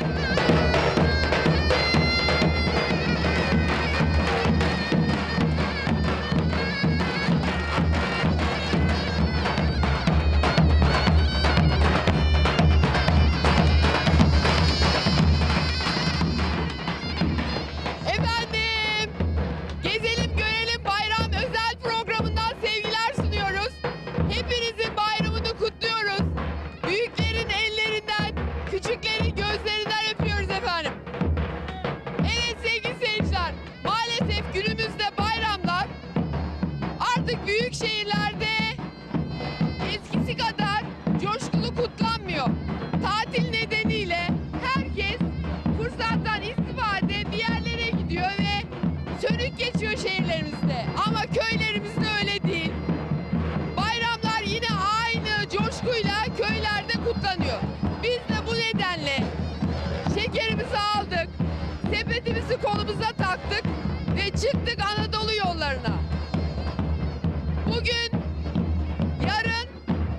Yeah. Sepetimizi kolumuza taktık ve çıktık Anadolu yollarına. Bugün Yarın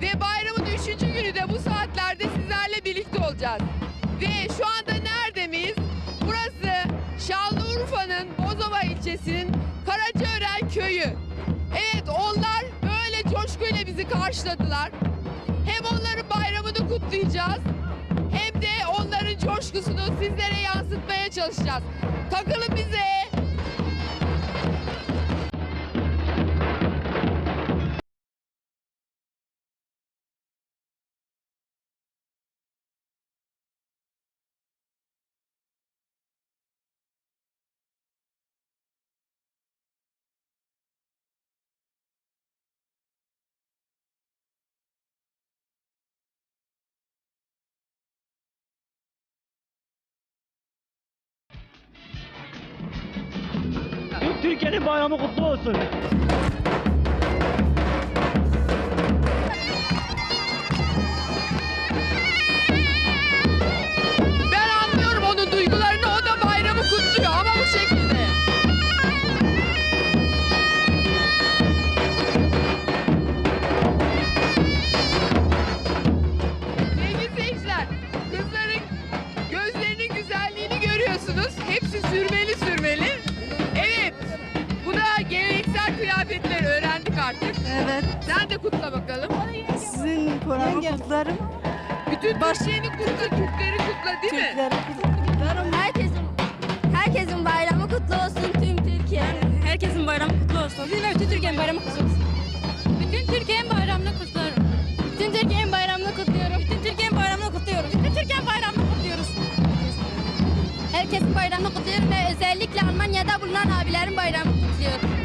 ve bayramın üçüncü günü de bu saatlerde sizlerle birlikte olacağız. Ve şu anda nerede miyiz? Burası Şanlıurfa'nın Bozova ilçesinin Karacaören köyü. Evet onlar böyle coşkuyla bizi karşıladılar. Hem onların bayramını kutlayacağız coşkusunu sizlere yansıtmaya çalışacağız. Takılın bize. Türkiye'nin bayramı kutlu olsun. Kıyafetleri öğrendik artık. Evet. Sen de kutla bakalım. Sizin programı kutlarım. Bütün Türkiye'ni kutla, Türkleri kutla değil mi? Türkleri kutlarım. Herkesin herkesin bayramı kutlu olsun tüm Türkiye. Herkesin bayramı kutlu olsun. Bizim ve bütün Türkiye'nin bayramı kutlu olsun. Bütün Türkiye'nin bayramını kutlarım. Bütün Türkiye'nin bayramını kutluyorum. Bütün Türkiye'nin bayramını kutluyoruz. Bütün Türkiye'nin bayramını kutluyoruz. Herkesin bayramını kutluyorum ve özellikle Almanya'da bulunan abilerin bayramını kutluyorum.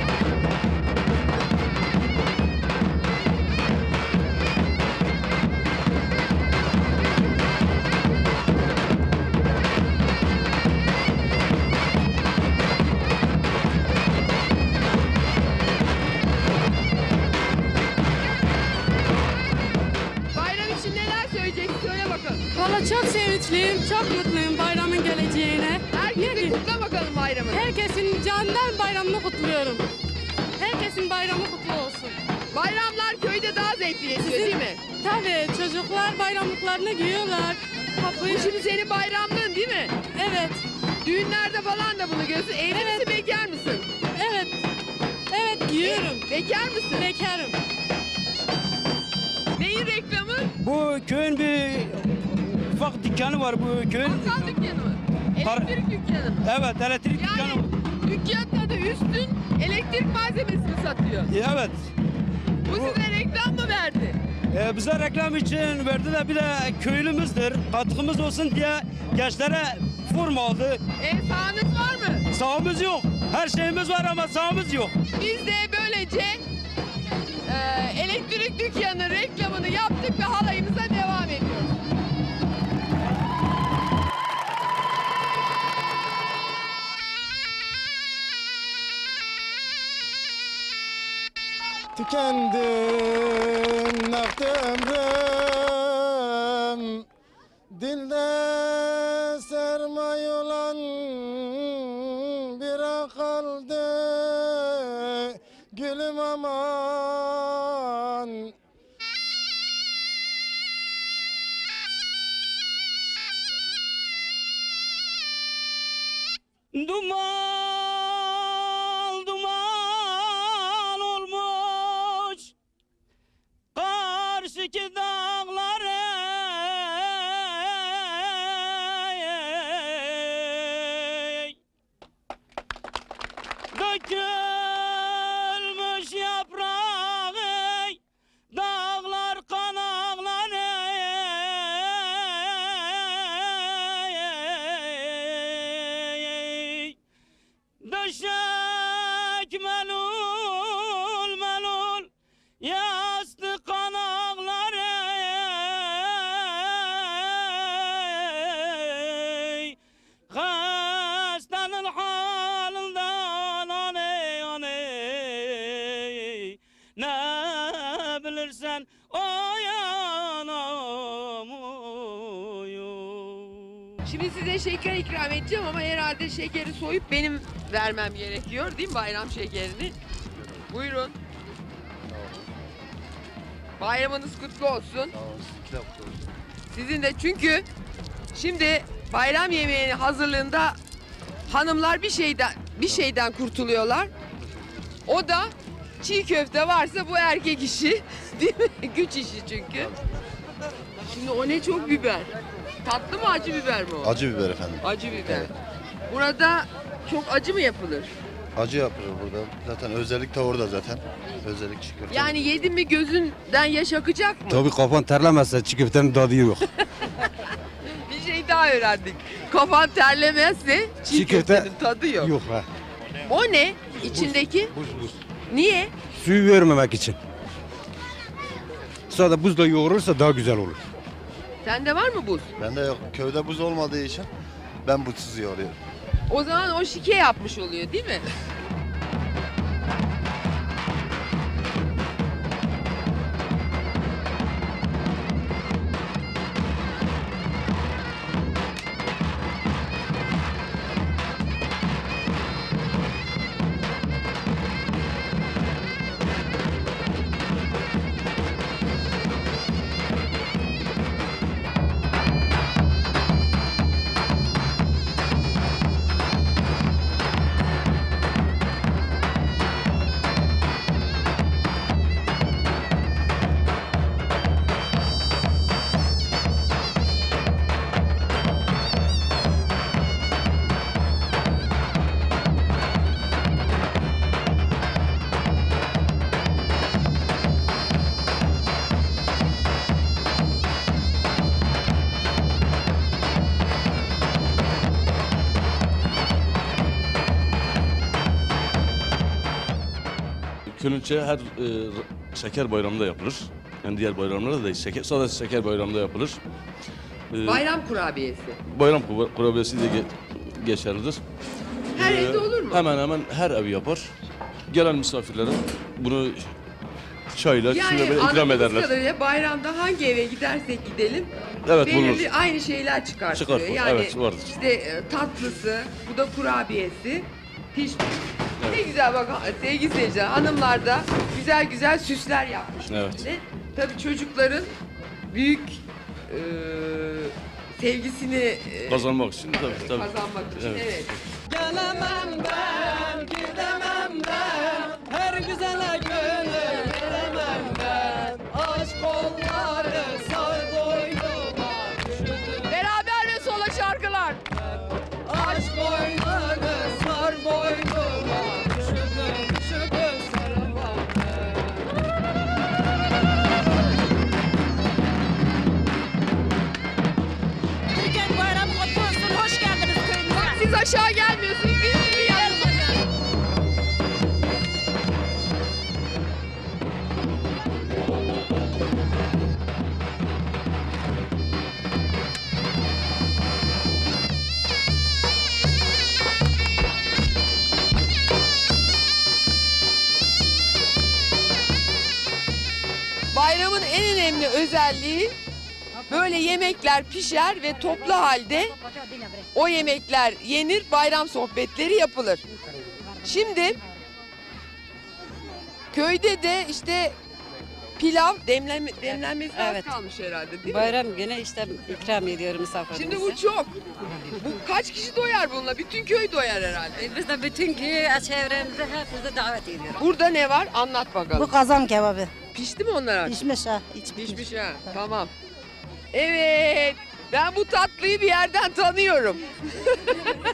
Valla çok sevinçliyim, çok mutluyum bayramın geleceğine. Herkese kutla bakalım bayramı. Herkesin candan bayramını kutluyorum. Herkesin bayramı kutlu olsun. Bayramlar köyde daha zevkli geçiyor değil mi? Tabii çocuklar bayramlıklarını giyiyorlar. Kapıyı... Bu şimdi senin bayramlığın değil mi? Evet, Düğünlerde falan da bunu görüyorsun. Evli Evet. misin, bekar mısın? evet. Evet giyiyorum. Bekar mısın? Bekarım. Neyin reklamı? Bu köyün bir ufak dükkanı var bu köyün. Bakkal dükkanı mı? Par- Elektrik dükkanı mı? Evet elektrik dükkanı. Yani dükkanın adı Üstün elektrik malzemesini satıyor. Evet. Bu size reklam mı verdi? Ee, bize reklam için verdi de bir de köylümüzdür. Katkımız olsun diye gençlere forma aldı. E, sahanız var mı? Sağımız yok. Her şeyimiz var ama sağımız yok. Biz de böylece e, elektrik dükkanı reklamını yaptık ve halayımıza devam ediyoruz. Tükendi nakdi ömrüm. Dilde sermaye olan bir kaldı Gülüm with Şimdi size şeker ikram edeceğim ama herhalde şekeri soyup benim vermem gerekiyor değil mi bayram şekerini? Buyurun. Bayramınız kutlu olsun. Sizin de çünkü şimdi bayram yemeğinin hazırlığında hanımlar bir şeyden bir şeyden kurtuluyorlar. O da çiğ köfte varsa bu erkek işi değil mi? Güç işi çünkü. Şimdi o ne çok biber. Tatlı mı acı biber mi o? Acı biber efendim. Acı biber. Burada çok acı mı yapılır? Acı yapılır burada. Zaten özellik de orada zaten. Özellik çiğ köfte. Yani yedin mi gözünden yaş akacak mı? Tabii kafan terlemezse çiğ köftenin tadı yok. Bir şey daha öğrendik. Kafan terlemezse çiğ, Çiğ köfte köftenin tadı yok. yok ha. O ne? İçindeki? Buz buz. Niye? Suyu vermemek için. Sadece buzla yoğurursa daha güzel olur. Sende var mı buz? Bende yok. Köyde buz olmadığı için ben buzsuz yoğuruyorum. O zaman o şike yapmış oluyor değil mi? Külünçe her e, şeker bayramında yapılır. Yani diğer bayramlarda da değil. Şeker, sadece şeker bayramında yapılır. E, Bayram kurabiyesi. bayram kura- kurabiyesi de ge- geçerlidir. Her E, evde olur mu? Hemen hemen her ev yapar. Gelen misafirlere bunu çayla, suyla böyle ikram anladığımız ederler. kadarıyla bayramda hangi eve gidersek gidelim Evet belirli bulunur. aynı şeyler çıkartıyor. Çıkar, yani evet, vardır. işte e, tatlısı, bu da kurabiyesi, pişmiş. Ne güzel bak sevgili seyirciler hanımlar da güzel güzel süsler yapmış. Evet. üstüne. Tabii çocukların büyük e, sevgisini e, Kazanmak için tabii tabii. kazanmak için Evet. evet. Gelemem ben, gidemem ben Her güzele gönül veremem ben Aşk kolları sar boynuma Beraber ve sola şarkılar. aşk boynunu sar boynuma önemli özelliği böyle yemekler pişer ve toplu halde o yemekler yenir, bayram sohbetleri yapılır. Şimdi köyde de işte pilav demlenme, demlenmesi az Evet. kalmış herhalde değil mi? Bayram günü işte ikram ediyorum misafirimize. Şimdi bu çok. Bu kaç kişi doyar bununla? Bütün köy doyar herhalde. Biz de bütün köy çevremizi hepinizi davet ediyoruz. Burada ne var? Anlat bakalım. Bu kazan kebabı. Pişti mi onlar artık? Pişmiş ha. iç pişmiş. Pişmiş ha. Tamam. Evet. Ben bu tatlıyı bir yerden tanıyorum.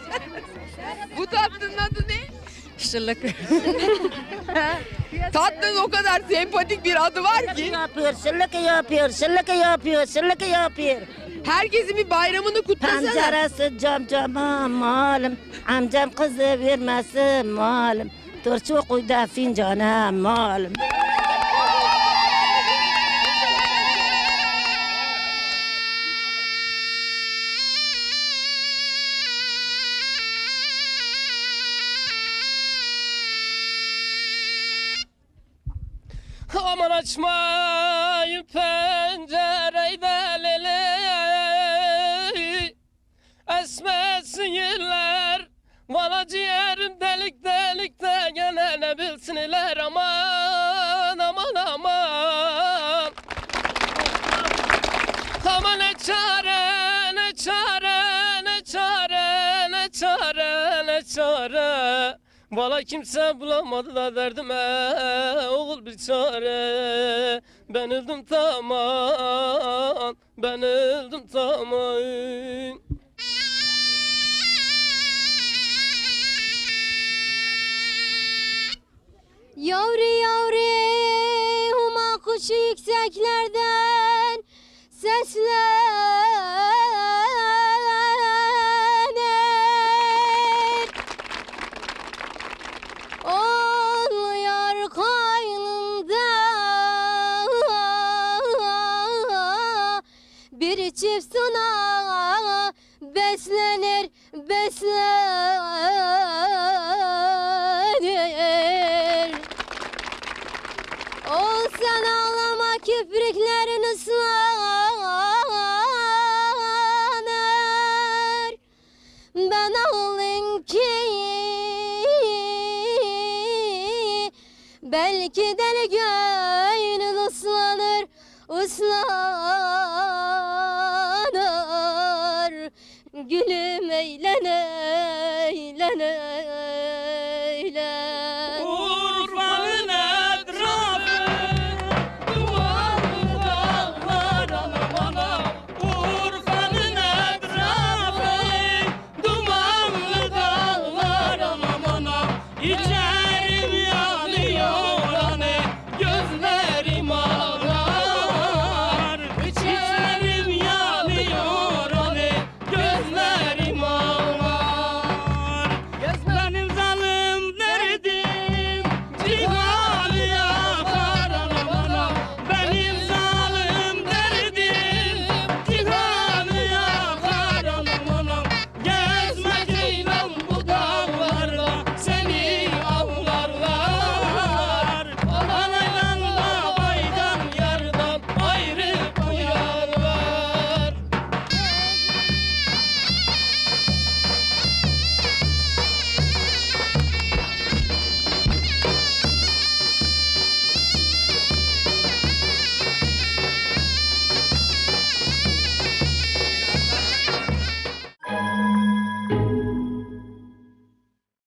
bu tatlının adı ne? Şıllık. Tatlının o kadar sempatik bir adı var ki. yapıyor, şıllık yapıyor, şıllık yapıyor, şıllık yapıyor. Herkesin bir bayramını kutlasana. Penceresi cam cama malum, amcam kızı vermesin malum. Turşu kuyda fincana malum. Aman açmayın pencereyi de lele Esmesin yıllar Bana ciğerim delik delik de gene ne aman aman aman Valla kimse bulamadı da derdime oğul bir çare Ben öldüm tamam ben öldüm tamam Yavru yavru huma kuşu yükseklerden seslenir. Suna beslenir beslenir. Ol sen ağlama kipriklerin ıslanır. Ben ağlayın ki Belki deli gönül ıslanır Islanır Gülüm eğlen eğlen